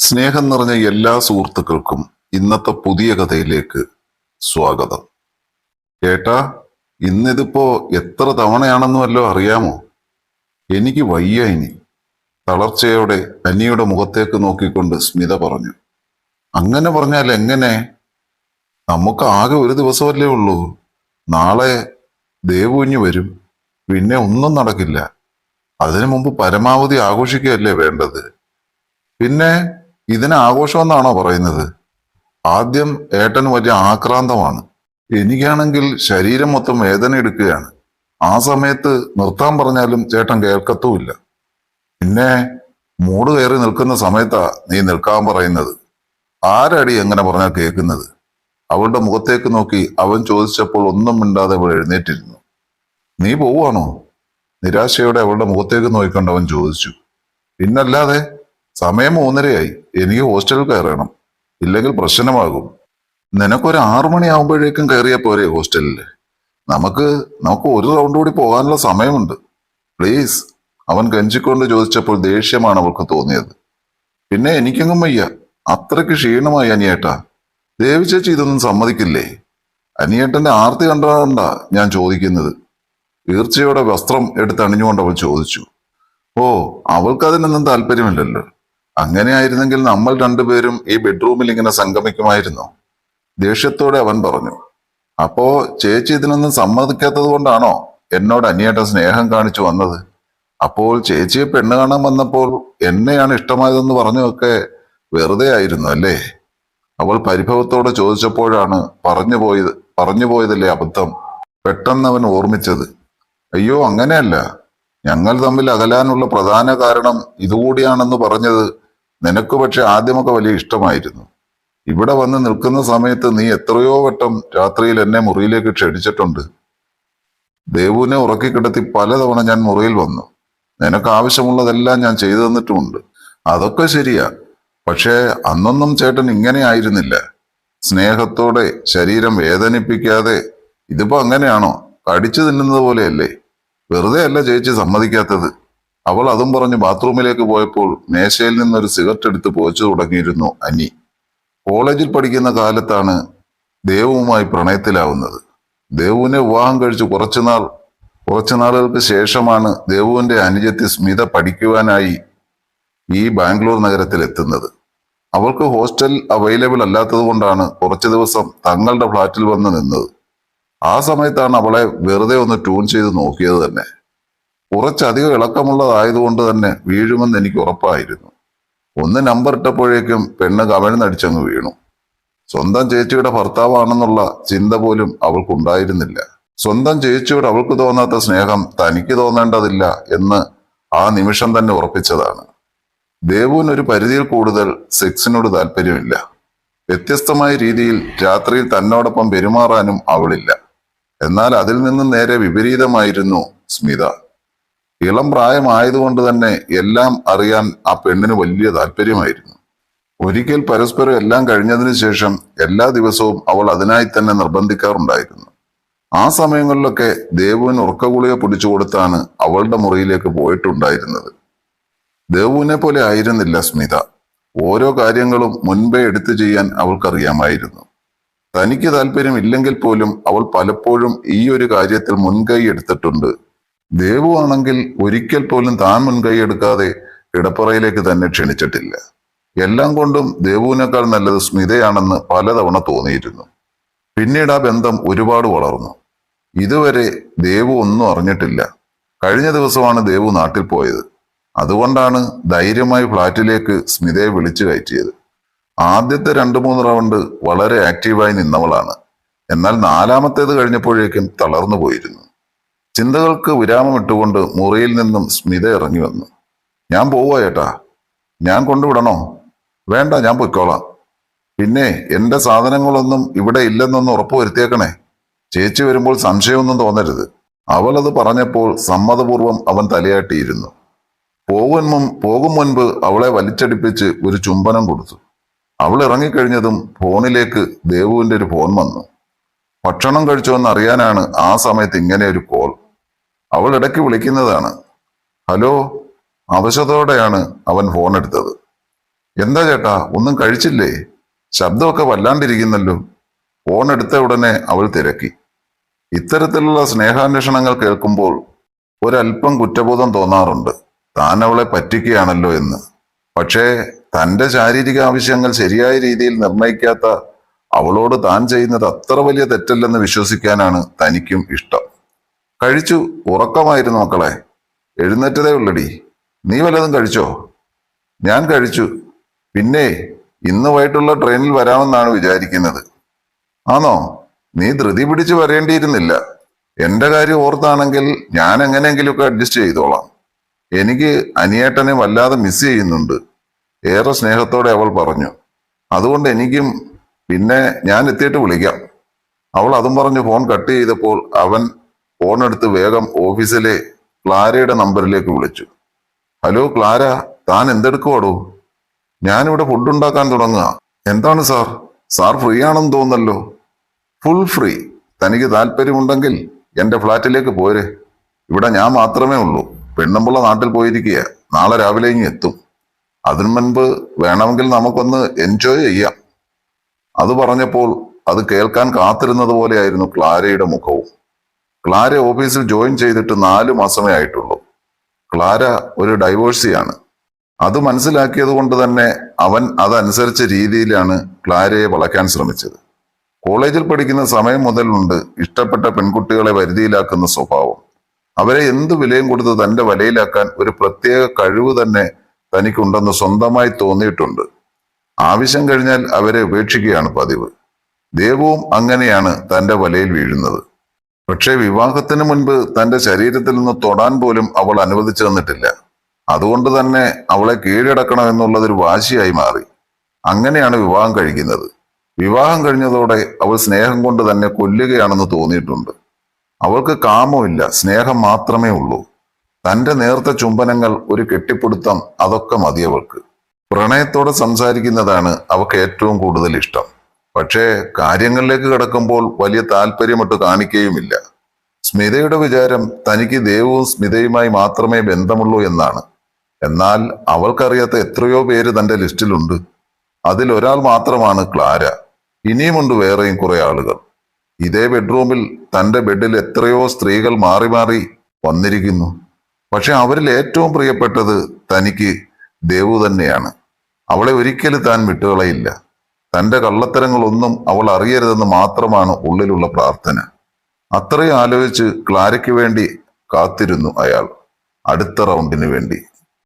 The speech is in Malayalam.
സ്നേഹം നിറഞ്ഞ എല്ലാ സുഹൃത്തുക്കൾക്കും ഇന്നത്തെ പുതിയ കഥയിലേക്ക് സ്വാഗതം. കേട്ടാ ഇന്നിതിപ്പോ എത്ര തവണയാണെന്നും അല്ലോ അറിയാമോ? എനിക്ക് വയ്യ ഇനി. തളർച്ചയോടെ അനിയുടെ മുഖത്തേക്ക് നോക്കിക്കൊണ്ട് സ്മിത പറഞ്ഞു. അങ്ങനെ പറഞ്ഞാൽ എങ്ങനെ? നമുക്ക് ആകെ ഒരു ദിവസമല്ലേ ഉള്ളൂ. നാളെ ദേവുഞ്ഞ് വരും. പിന്നെ ഒന്നും നടക്കില്ല. അതിനു മുമ്പ് പരമാവധി ആഘോഷിക്കുകയല്ലേ വേണ്ടത്? പിന്നെ ഇതിന് ആഘോഷമെന്നാണോ പറയുന്നത്? ആദ്യം ഏട്ടൻ വലിയ ആക്രാന്തമാണ്. എനിക്കാണെങ്കിൽ ശരീരം മൊത്തം വേദന എടുക്കുകയാണ്. ആ സമയത്ത് നിർത്താൻ പറഞ്ഞാലും ചേട്ടൻ കേൾക്കത്തുമില്ല. പിന്നെ മൂട് കയറി നിൽക്കുന്ന സമയത്താ നീ നിൽക്കാൻ പറയുന്നത്. ആരടി എങ്ങനെ പറഞ്ഞാൽ കേൾക്കുന്നത്? അവളുടെ മുഖത്തേക്ക് നോക്കി അവൻ ചോദിച്ചപ്പോൾ ഒന്നും മിണ്ടാതെ അവൾ എഴുന്നേറ്റിരുന്നു. നീ പോവാണോ നിരാശയോടെ അവളുടെ മുഖത്തേക്ക് നോക്കിക്കൊണ്ട് അവൻ ചോദിച്ചു. പിന്നല്ലാതെ സമയം മൂന്നരയായി. എനിക്ക് ഹോസ്റ്റലിൽ കയറണം. ഇല്ലെങ്കിൽ പ്രശ്നമാകും. നിനക്കൊരു ആറു മണിയാവുമ്പോഴേക്കും കയറിയാ പോരെ ഹോസ്റ്റലിൽ നമുക്ക് നമുക്ക് ഒരു റൗണ്ട് കൂടി പോകാനുള്ള സമയമുണ്ട്. പ്ലീസ് അവൻ കഞ്ചിക്കൊണ്ട് ചോദിച്ചപ്പോൾ ദേഷ്യമാണ് അവൾക്ക് തോന്നിയത്. പിന്നെ എനിക്കെങ്ങും വയ്യ. അത്രയ്ക്ക് ക്ഷീണമായി അനിയേട്ടാ. ദേവി ചേച്ചി ഇതൊന്നും സമ്മതിക്കില്ലേ? അനിയേട്ടന്റെ ആർത്തി കണ്ടാണ്ട ഞാൻ ചോദിക്കുന്നത്. തീർച്ചയോടെ വസ്ത്രം എടുത്തണിഞ്ഞുകൊണ്ട് അവൾ ചോദിച്ചു. ഓ അവൾക്ക് അവൾക്കതിനൊന്നും താല്പര്യമില്ലല്ലോ. അങ്ങനെയായിരുന്നെങ്കിൽ നമ്മൾ രണ്ടുപേരും ഈ ബെഡ്റൂമിൽ ഇങ്ങനെ സംഗമിക്കുമായിരുന്നു? ദേഷ്യത്തോടെ അവൻ പറഞ്ഞു അപ്പോ ചേച്ചി ഇതിനൊന്നും സമ്മതിക്കാത്തത് കൊണ്ടാണോ എന്നോട് അനിയേട്ടൻ സ്നേഹം കാണിച്ചു വന്നത്? അപ്പോൾ ചേച്ചിയെ പെണ്ണ് കാണാൻ വന്നപ്പോൾ എന്നെയാണ് ഇഷ്ടമായതെന്ന് പറഞ്ഞതൊക്കെ വെറുതെ ആയിരുന്നു അല്ലേ? അവൾ പരിഭവത്തോടെ ചോദിച്ചപ്പോഴാണ് പറഞ്ഞു പോയത് പറഞ്ഞു പോയതല്ലേ അബദ്ധം? പെട്ടെന്ന് അവൻ ഓർമ്മിച്ചത് അയ്യോ അങ്ങനെയല്ല. ഞങ്ങൾ തമ്മിൽ അകലാനുള്ള പ്രധാന കാരണം ഇതുകൂടിയാണെന്ന് പറഞ്ഞത് നിനക്ക് പക്ഷെ ആദ്യമൊക്കെ വലിയ ഇഷ്ടമായിരുന്നു. ഇവിടെ വന്ന് നിൽക്കുന്ന സമയത്ത് നീ എത്രയോ വട്ടം രാത്രിയിൽ എന്നെ മുറിയിലേക്ക് ക്ഷണിച്ചിട്ടുണ്ട്. ദേവുവിനെ ഉറക്കിക്കിടത്തി പലതവണ ഞാൻ മുറിയിൽ വന്നു. നിനക്ക് ആവശ്യമുള്ളതെല്ലാം ഞാൻ ചെയ്തു തന്നിട്ടുമുണ്ട്. അതൊക്കെ ശരിയാ. പക്ഷേ അന്നൊന്നും ചേട്ടൻ ഇങ്ങനെ ആയിരുന്നില്ല. സ്നേഹത്തോടെ ശരീരം വേദനിപ്പിക്കാതെ ഇതിപ്പോ അങ്ങനെയാണോ? കടിച്ചു തിന്നുന്നത് പോലെയല്ലേ? വെറുതെ അല്ല ചേച്ചി സമ്മതിക്കാത്തത്. അവൾ അതും പറഞ്ഞ് ബാത്റൂമിലേക്ക് പോയപ്പോൾ മേശയിൽ നിന്നൊരു സിഗരറ്റ് എടുത്ത് പോച്ചു തുടങ്ങിയിരുന്നു അനി. കോളേജിൽ പഠിക്കുന്ന കാലത്താണ് ദേവുമായി പ്രണയത്തിലാവുന്നത്. ദേവുവിനെ വിവാഹം കഴിച്ച് കുറച്ചുനാൾ കുറച്ചു നാളുകൾക്ക് ശേഷമാണ് ദേവുവിന്റെ അനുജത്തി സ്മിത പഠിക്കുവാനായി ഈ ബാംഗ്ലൂർ നഗരത്തിൽ എത്തുന്നത്. അവൾക്ക് ഹോസ്റ്റൽ അവൈലബിൾ അല്ലാത്തത് കൊണ്ടാണ് കുറച്ചു ദിവസം തങ്ങളുടെ ഫ്ലാറ്റിൽ വന്ന് നിന്നത്. ആ സമയത്താണ് അവളെ വെറുതെ ഒന്ന് ട്യൂൺ ചെയ്ത് നോക്കിയത് തന്നെ. കുറച്ചധികം ഇളക്കമുള്ളതായതുകൊണ്ട് തന്നെ വീഴുമെന്ന് എനിക്ക് ഉറപ്പായിരുന്നു. ഒന്ന് നമ്പർ ഇട്ടപ്പോഴേക്കും പെണ്ണ് കമിഴ്ന്നടിച്ചങ്ങ് വീണു. സ്വന്തം ചേച്ചിയുടെ ഭർത്താവാണെന്നുള്ള ചിന്ത പോലും അവൾക്കുണ്ടായിരുന്നില്ല. സ്വന്തം ചേച്ചിയോട് അവൾക്ക് തോന്നാത്ത സ്നേഹം തനിക്ക് തോന്നേണ്ടതില്ല എന്ന് ആ നിമിഷം തന്നെ ഉറപ്പിച്ചതാണ്. ദേവുവിന് ഒരു പരിധിയിൽ കൂടുതൽ സെക്സിനോട് താല്പര്യമില്ല. വ്യത്യസ്തമായ രീതിയിൽ രാത്രിയിൽ തന്നോടൊപ്പം പെരുമാറാനും അവളില്ല. എന്നാൽ അതിൽ നിന്നും നേരെ വിപരീതമായിരുന്നു സ്മിത. ഇളം പ്രായമായതുകൊണ്ട് തന്നെ എല്ലാം അറിയാൻ ആ പെണ്ണിന് വലിയ താല്പര്യമായിരുന്നു. ഒരിക്കൽ പരസ്പരം എല്ലാം കഴിഞ്ഞതിന് ശേഷം എല്ലാ ദിവസവും അവൾ അതിനായി തന്നെ നിർബന്ധിക്കാറുണ്ടായിരുന്നു. ആ സമയങ്ങളിലൊക്കെ ദേവുവിന് ഉറക്കഗുളിക പിടിച്ചു കൊടുത്താണ് അവളുടെ മുറിയിലേക്ക് പോയിട്ടുണ്ടായിരുന്നത്. ദേവുവിനെ പോലെ ആയിരുന്നില്ല സ്മിത. ഓരോ കാര്യങ്ങളും മുൻപേ എടുത്തു ചെയ്യാൻ അവൾക്കറിയാമായിരുന്നു. തനിക്ക് താല്പര്യം ഇല്ലെങ്കിൽ പോലും അവൾ പലപ്പോഴും ഈ ഒരു കാര്യത്തിൽ മുൻകൈ എടുത്തിട്ടുണ്ട്. ദേവു ആണെങ്കിൽ ഒരിക്കൽ പോലും താൻ മുൻകൈ എടുക്കാതെ കിടപ്പറയിലേക്ക് തന്നെ ക്ഷണിച്ചിട്ടില്ല. എല്ലാം കൊണ്ടും ദേവുവിനേക്കാൾ നല്ലത് സ്മിതയാണെന്ന് പലതവണ തോന്നിയിരുന്നു. പിന്നീട് ആ ബന്ധം ഒരുപാട് വളർന്നു. ഇതുവരെ ദേവു ഒന്നും അറിഞ്ഞിട്ടില്ല. കഴിഞ്ഞ ദിവസമാണ് ദേവു നാട്ടിൽ പോയത്. അതുകൊണ്ടാണ് ധൈര്യമായി ഫ്ളാറ്റിലേക്ക് സ്മിതയെ വിളിച്ചു കയറ്റിയത്. ആദ്യത്തെ രണ്ട് മൂന്ന് റൗണ്ട് വളരെ ആക്റ്റീവായി നിന്നവളാണ്. എന്നാൽ നാലാമത്തേത് കഴിഞ്ഞപ്പോഴേക്കും തളർന്നു പോയിരുന്നു. ചിന്തകൾക്ക് വിരാമം ഇട്ടുകൊണ്ട് മുറിയിൽ നിന്നും സ്മിത ഇറങ്ങി വന്നു. ഞാൻ പോവാ ചേട്ടാ. ഞാൻ കൊണ്ടുവിടണോ? വേണ്ട ഞാൻ പൊയ്ക്കോളാം. പിന്നെ എന്റെ സാധനങ്ങളൊന്നും ഇവിടെ ഇല്ലെന്നൊന്ന് ഉറപ്പ് വരുത്തിയേക്കണേ. ചേച്ചി വരുമ്പോൾ സംശയമൊന്നും തോന്നരുത്. അവൾ അത് പറഞ്ഞപ്പോൾ സമ്മതപൂർവം അവൻ തലയാട്ടിയിരുന്നു. പോകും പോകും മുൻപ് അവളെ വലിച്ചടിപ്പിച്ച് ഒരു ചുംബനം കൊടുത്തു. അവൾ ഇറങ്ങിക്കഴിഞ്ഞതും ഫോണിലേക്ക് ദേവുവിന്റെ ഒരു ഫോൺ വന്നു. ഭക്ഷണം കഴിച്ചോന്ന് അറിയാനാണ് ആ സമയത്ത് ഇങ്ങനെ ഒരു കോൾ. അവൾ ഇടയ്ക്ക് വിളിക്കുന്നതാണ്. ഹലോ അവശതോടെയാണ് അവൻ ഫോൺ എടുത്തത്. എന്താ ചേട്ടാ ഒന്നും കഴിച്ചില്ലേ? ശബ്ദമൊക്കെ വല്ലാണ്ടിരിക്കുന്നല്ലോ. ഫോൺ എടുത്ത ഉടനെ അവൾ തിരക്കി. ഇത്തരത്തിലുള്ള സ്നേഹാന്വേഷണങ്ങൾ കേൾക്കുമ്പോൾ ഒരല്പം കുറ്റബോധം തോന്നാറുണ്ട്. താൻ അവളെ പറ്റിക്കുകയാണല്ലോ എന്ന്. പക്ഷേ തന്റെ ശാരീരിക ആവശ്യങ്ങൾ ശരിയായ രീതിയിൽ നിർണയിക്കാത്ത അവളോട് താൻ ചെയ്യുന്നത് അത്ര വലിയ തെറ്റല്ലെന്ന് വിശ്വസിക്കാനാണ് തനിക്കും ഇഷ്ടം. കഴിച്ചു ഉറക്കമായിരുന്നു മക്കളെ. എഴുന്നേറ്റതേ ഉള്ളടി. നീ വല്ലതും കഴിച്ചോ? ഞാൻ കഴിച്ചു. പിന്നെ ഇന്ന് വൈകിട്ടുള്ള ട്രെയിനിൽ വരാമെന്നാണ് വിചാരിക്കുന്നത്. ആണോ നീ ധൃതി പിടിച്ച് വരേണ്ടിയിരുന്നില്ല. എന്റെ കാര്യം ഓർത്താണെങ്കിൽ ഞാൻ എങ്ങനെയെങ്കിലുമൊക്കെ അഡ്ജസ്റ്റ് ചെയ്തോളാം. എനിക്ക് അനിയേട്ടനെ വല്ലാതെ മിസ് ചെയ്യുന്നുണ്ട്. ഏറെ സ്നേഹത്തോടെ അവൾ പറഞ്ഞു. അതുകൊണ്ട് എനിക്കും പിന്നെ ഞാൻ എത്തിയിട്ട് വിളിക്കാം. അവൾ അതും പറഞ്ഞ് ഫോൺ കട്ട് ചെയ്തപ്പോൾ അവൻ ഫോൺ എടുത്ത് വേഗം ഓഫീസിലെ ക്ലാരയുടെ നമ്പറിലേക്ക് വിളിച്ചു. ഹലോ ക്ലാര താൻ എന്തെടുക്കുവാടോ? ഞാനിവിടെ ഫുഡ് ഉണ്ടാക്കാൻ തുടങ്ങുക എന്താണ് സാർ? സാർ ഫ്രീ ആണെന്ന് തോന്നല്ലോ ഫുൾ ഫ്രീ തനിക്ക് താല്പര്യമുണ്ടെങ്കിൽ എന്റെ ഫ്ലാറ്റിലേക്ക് പോരെ. ഇവിടെ ഞാൻ മാത്രമേ ഉള്ളൂ. പെണ്ണമ്പുള്ള നാട്ടിൽ പോയിരിക്കുക നാളെ രാവിലെ ഇങ്ങ് എത്തും. അതിനു മുൻപ് വേണമെങ്കിൽ നമുക്കൊന്ന് എൻജോയ് ചെയ്യാം. അത് പറഞ്ഞപ്പോൾ അത് കേൾക്കാൻ കാത്തിരുന്നത് പോലെയായിരുന്നു ക്ലാരയുടെ മുഖവും. ക്ലാര ഓഫീസിൽ ജോയിൻ ചെയ്തിട്ട് നാല് മാസമേ ആയിട്ടുള്ളൂ. ക്ലാര ഒരു ഡൈവേഴ്സിയാണ് അത് മനസ്സിലാക്കിയത് കൊണ്ട് തന്നെ അവൻ അതനുസരിച്ച രീതിയിലാണ് ക്ലാരയെ വളയ്ക്കാൻ ശ്രമിച്ചത്. കോളേജിൽ പഠിക്കുന്ന സമയം മുതലുണ്ട് ഇഷ്ടപ്പെട്ട പെൺകുട്ടികളെ വരുതിയിലാക്കുന്ന സ്വഭാവം. അവരെ എന്ത് വിലയും കൊടുത്ത് തന്റെ വലയിലാക്കാൻ ഒരു പ്രത്യേക കഴിവ് തന്നെ തനിക്കുണ്ടെന്ന് സ്വന്തമായി തോന്നിയിട്ടുണ്ട്. ആവശ്യം കഴിഞ്ഞാൽ അവരെ ഉപേക്ഷിക്കുകയാണ് പതിവ്. ദേവവും അങ്ങനെയാണ് തന്റെ വലയിൽ വീഴുന്നത്. പക്ഷേ വിവാഹത്തിന് മുൻപ് തന്റെ ശരീരത്തിൽ നിന്ന് തൊടാൻ പോലും അവൾ അനുവദിച്ചു തന്നിട്ടില്ല. അതുകൊണ്ട് തന്നെ അവളെ കീഴടക്കണം എന്നുള്ളതൊരു വാശിയായി മാറി. അങ്ങനെയാണ് വിവാഹം കഴിക്കുന്നത്. വിവാഹം കഴിഞ്ഞതോടെ അവൾ സ്നേഹം കൊണ്ട് തന്നെ കൊല്ലുകയാണെന്ന് തോന്നിയിട്ടുണ്ട്. അവൾക്ക് കാമമില്ല സ്നേഹം മാത്രമേ ഉള്ളൂ. തന്റെ നേർത്ത ചുംബനങ്ങൾ ഒരു കെട്ടിപ്പിടുത്തം അതൊക്കെ മതി അവൾക്ക്. പ്രണയത്തോടെ സംസാരിക്കുന്നതാണ് അവൾക്ക് ഏറ്റവും കൂടുതൽ ഇഷ്ടം. പക്ഷേ കാര്യങ്ങളിലേക്ക് കിടക്കുമ്പോൾ വലിയ താല്പര്യമൊട്ട് കാണിക്കുകയുമില്ല സ്മിതയുടെ വിചാരം തനിക്ക് ദേവവും സ്മിതയുമായി മാത്രമേ ബന്ധമുള്ളൂ എന്നാണ്. എന്നാൽ അവൾക്കറിയാത്ത എത്രയോ പേര് തന്റെ ലിസ്റ്റിലുണ്ട്. അതിൽ ഒരാൾ മാത്രമാണ് ക്ലാര. ഇനിയുമുണ്ട് വേറെയും കുറെ ആളുകൾ. ഇതേ ബെഡ്റൂമിൽ തന്റെ ബെഡിൽ എത്രയോ സ്ത്രീകൾ മാറി മാറി വന്നിരിക്കുന്നു. പക്ഷെ അവരിൽ ഏറ്റവും പ്രിയപ്പെട്ടത് തനിക്ക് ദേവു തന്നെയാണ്. അവളെ ഒരിക്കലും താൻ വിട്ടുകളയില്ല. തന്റെ കള്ളത്തരങ്ങളൊന്നും അവൾ അറിയരുതെന്ന് മാത്രമാണ് ഉള്ളിലുള്ള പ്രാർത്ഥന. അത്രയും ആലോചിച്ച് ക്ലാരയ്ക്ക് വേണ്ടി കാത്തിരുന്നു അയാൾ അടുത്ത റൗണ്ടിന് വേണ്ടി.